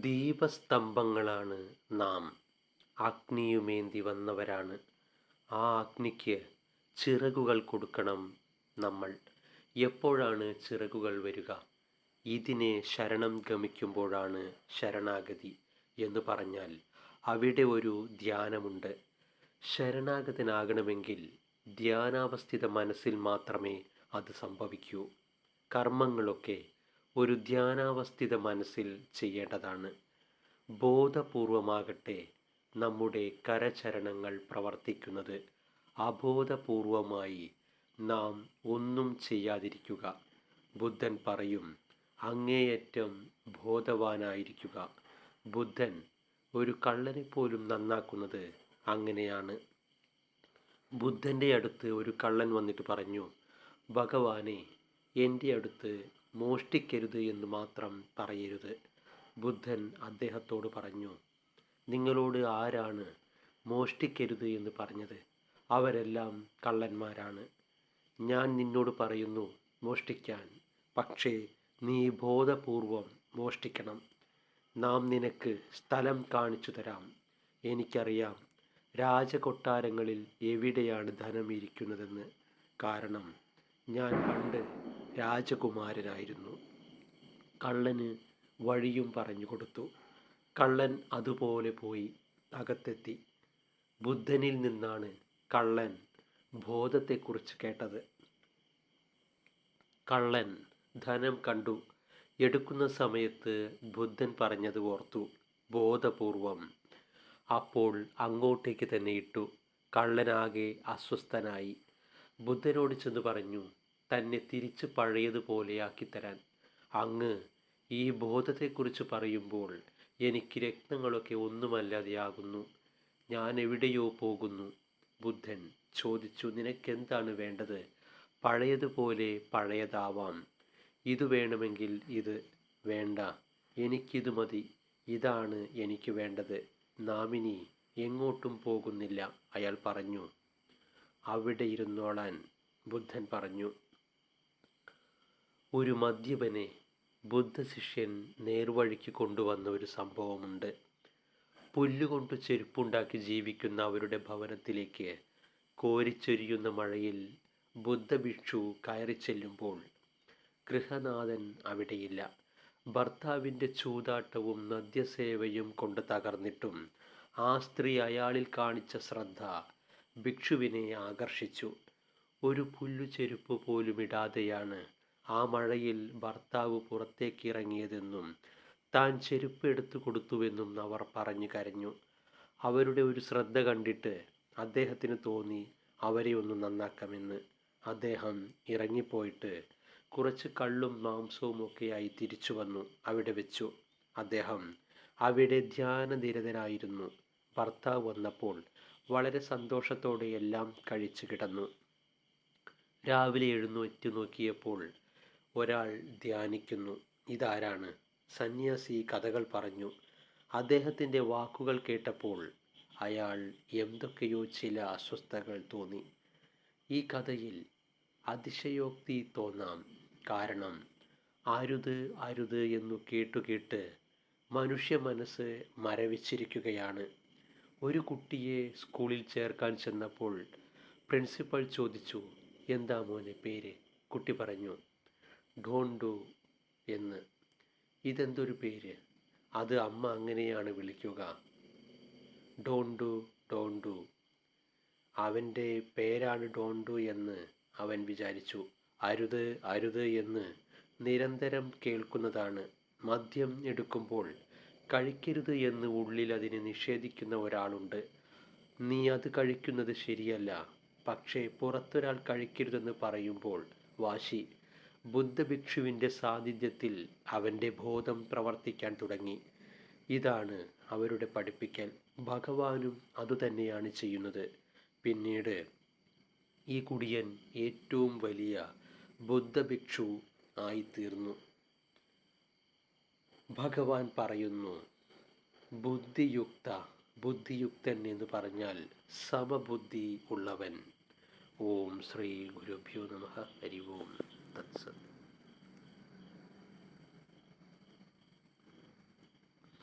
ദീപസ്തംഭങ്ങളാണ് നാം. അഗ്നിയുമേന്തി വന്നവരാണ്. ആ അഗ്നിക്ക് ചിറകുകൾ കൊടുക്കണം നമ്മൾ. എപ്പോഴാണ് ചിറകുകൾ വരിക? ഇതിനെ ശരണം ഗമിക്കുമ്പോഴാണ് ശരണാഗതി എന്ന് പറഞ്ഞാൽ അവിടെ ഒരു ധ്യാനമുണ്ട്. ശരണാഗതനാകണമെങ്കിൽ ധ്യാനാവസ്ഥിത മനസ്സിൽ മാത്രമേ അത് സംഭവിക്കൂ. കർമ്മങ്ങളൊക്കെ ഒരു ധ്യാനാവസ്ഥിത മനസ്സിൽ ചെയ്യേണ്ടതാണ്. ബോധപൂർവമാകട്ടെ നമ്മുടെ കരചരണങ്ങൾ പ്രവർത്തിക്കുന്നത്. അബോധപൂർവമായി നാം ഒന്നും ചെയ്യാതിരിക്കുക. ബുദ്ധൻ പറയും അങ്ങേയറ്റം ബോധവാനായിരിക്കുക. ബുദ്ധൻ ഒരു കള്ളനെ പോലും നന്നാക്കുന്നത് അങ്ങനെയാണ്. ബുദ്ധന്റെ അടുത്ത് ഒരു കള്ളൻ വന്നിട്ട് പറഞ്ഞു ഭഗവാനെ എന്റെ അടുത്ത് മോഷ്ടിക്കരുത് എന്ന് മാത്രം പറയരുത്. ബുദ്ധൻ അദ്ദേഹത്തോട് പറഞ്ഞു നിങ്ങളോട് ആരാണ് മോഷ്ടിക്കരുത് എന്ന് പറഞ്ഞത്? അവരെല്ലാം കള്ളന്മാരാണ്. ഞാൻ നിന്നോട് പറയുന്നു മോഷ്ടിക്കാൻ. പക്ഷേ നീ ബോധപൂർവം മോഷ്ടിക്കണം. നാം നിനക്ക് സ്ഥലം കാണിച്ചു തരാം. എനിക്കറിയാം രാജകൊട്ടാരങ്ങളിൽ എവിടെയാണ് ധനം ഇരിക്കുന്നതെന്ന് കാരണം ഞാൻ പണ്ട് രാജകുമാരനായിരുന്നു. കള്ളന് വഴിയും പറഞ്ഞു കൊടുത്തു. കള്ളൻ അതുപോലെ പോയി അകത്തെത്തി. ബുദ്ധനിൽ നിന്നാണ് കള്ളൻ ബോധത്തെക്കുറിച്ച് കേട്ടത്. കള്ളൻ ധനം കണ്ടു. എടുക്കുന്ന സമയത്ത് ബുദ്ധൻ പറഞ്ഞത് ഓർത്തു. ബോധപൂർവം അപ്പോൾ അങ്ങോട്ടേക്ക് തന്നെ ഇട്ടു. കള്ളനാകെ അസ്വസ്ഥനായി. ബുദ്ധനോട് ചെന്ന് പറഞ്ഞു തന്നെ തിരിച്ച് പഴയതുപോലെയാക്കി തരാൻ. അങ്ങ് ഈ ബോധത്തെക്കുറിച്ച് പറയുമ്പോൾ എനിക്ക് രക്തങ്ങളൊക്കെ ഒന്നുമല്ലാതെയാകുന്നു. ഞാൻ എവിടെയോ പോകുന്നു. ബുദ്ധൻ ചോദിച്ചു നിനക്കെന്താണ് വേണ്ടത്? പഴയതുപോലെ പഴയതാവാം. ഇത് വേണമെങ്കിൽ ഇത് വേണ്ട. എനിക്കിത് മതി. ഇതാണ് എനിക്ക് വേണ്ടത്. നാമിനി എങ്ങോട്ടും പോകുന്നില്ല അയാൾ പറഞ്ഞു. അവിടെ ഇരുന്നോളാൻ ബുദ്ധൻ പറഞ്ഞു. ഒരു മദ്യപനെ ബുദ്ധശിഷ്യൻ നേർവഴിക്ക് കൊണ്ടുവന്ന ഒരു സംഭവമുണ്ട്. പുല്ലുകൊണ്ട് ചെരുപ്പുണ്ടാക്കി ജീവിക്കുന്ന അവരുടെ ഭവനത്തിലേക്ക് കോരിച്ചൊരിയുന്ന മഴയിൽ ബുദ്ധഭിക്ഷു കയറി ചെല്ലുമ്പോൾ ഗൃഹനാഥൻ അവിടെയില്ല. ഭർത്താവിന്റെ ചൂതാട്ടവും നദ്യസേവയും കൊണ്ട് തകർന്നിട്ടും ആ സ്ത്രീ അയാളിൽ കാണിച്ച ശ്രദ്ധ ഭിക്ഷുവിനെ ആകർഷിച്ചു. ഒരു പുല്ലു ചെരുപ്പ് പോലും ഇടാതെയാണ് ആ മഴയിൽ ഭർത്താവ് പുറത്തേക്ക് ഇറങ്ങിയതെന്നും താൻ ചെരുപ്പ് എടുത്തു കൊടുത്തുവെന്നും അവർ പറഞ്ഞു കരഞ്ഞു. അവരുടെ ഒരു ശ്രദ്ധ കണ്ടിട്ട് അദ്ദേഹത്തിന് തോന്നി അവരെ ഒന്ന് നന്നാക്കാമെന്ന്. അദ്ദേഹം ഇറങ്ങിപ്പോയിട്ട് കുറച്ച് കള്ളും മാംസവും ഒക്കെയായി തിരിച്ചു വന്നു അവിടെ വെച്ചു. അദ്ദേഹം അവിടെ ധ്യാനനിരതനായിരുന്നു. ഭർത്താവ് വന്നപ്പോൾ വളരെ സന്തോഷത്തോടെ എല്ലാം കഴിച്ചു കിടന്നു. രാവിലെ എഴുന്നേറ്റ് നോക്കിയപ്പോൾ ഒരാൾ ധ്യാനിക്കുന്നു. ഇതാരാണ്? സന്യാസി കഥകൾ പറഞ്ഞു. അദ്ദേഹത്തിന്റെ വാക്കുകൾ കേട്ടപ്പോൾ അയാൾ എന്തൊക്കെയോ ചില അസ്വസ്ഥതകൾ തോന്നി. ഈ കഥയിൽ അതിശയോക്തി തോന്നാം. കാരണം അരുത് അരുത് എന്നു കേട്ടു കേട്ട് മനുഷ്യ മനസ്സ് മരവിച്ചിരിക്കുകയാണ്. ഒരു കുട്ടിയെ സ്കൂളിൽ ചേർക്കാൻ ചെന്നപ്പോൾ പ്രിൻസിപ്പൽ ചോദിച്ചു എന്താ മോനെ പേര്? കുട്ടി പറഞ്ഞു ഡോണ്ടു എന്ന്. ഇതെന്തൊരു പേര്? അത് അമ്മ അങ്ങനെയാണ് വിളിക്കുക. ഡോണ്ടു ഡോണ്ടു. അവന്റെ പേരാണ് ഡോണ്ടു എന്ന് അവൻ വിചാരിച്ചു. അരുത് അരുത് എന്ന് നിരന്തരം കേൾക്കുന്നതാണ്. മദ്യം എടുക്കുമ്പോൾ കഴിക്കരുത് എന്ന് ഉള്ളിൽ അതിനെ നിഷേധിക്കുന്ന ഒരാളുണ്ട്. നീ അത് കഴിക്കുന്നത് ശരിയല്ല. പക്ഷേ പുറത്തൊരാൾ കഴിക്കരുതെന്ന് പറയുമ്പോൾ വാശി. ബുദ്ധഭിക്ഷുവിന്റെ സാന്നിധ്യത്തിൽ അവന്റെ ബോധം പ്രവർത്തിക്കാൻ തുടങ്ങി. ഇതാണ് അവരുടെ പഠിപ്പിക്കൽ. ഭഗവാനും അതുതന്നെയാണ് ചെയ്യുന്നത്. പിന്നീട് ഈ കുടിയൻ ഏറ്റവും വലിയ ബുദ്ധഭിക്ഷു ആയിത്തീർന്നു. ഭഗവാൻ പറയുന്നു ബുദ്ധിയുക്ത ബുദ്ധിയുക്തൻ എന്ന് പറഞ്ഞാൽ സമബുദ്ധി ഉള്ളവൻ. ഓം ശ്രീ ഗുരുഭ്യോ നമ. ഹരി ഓം. Tất.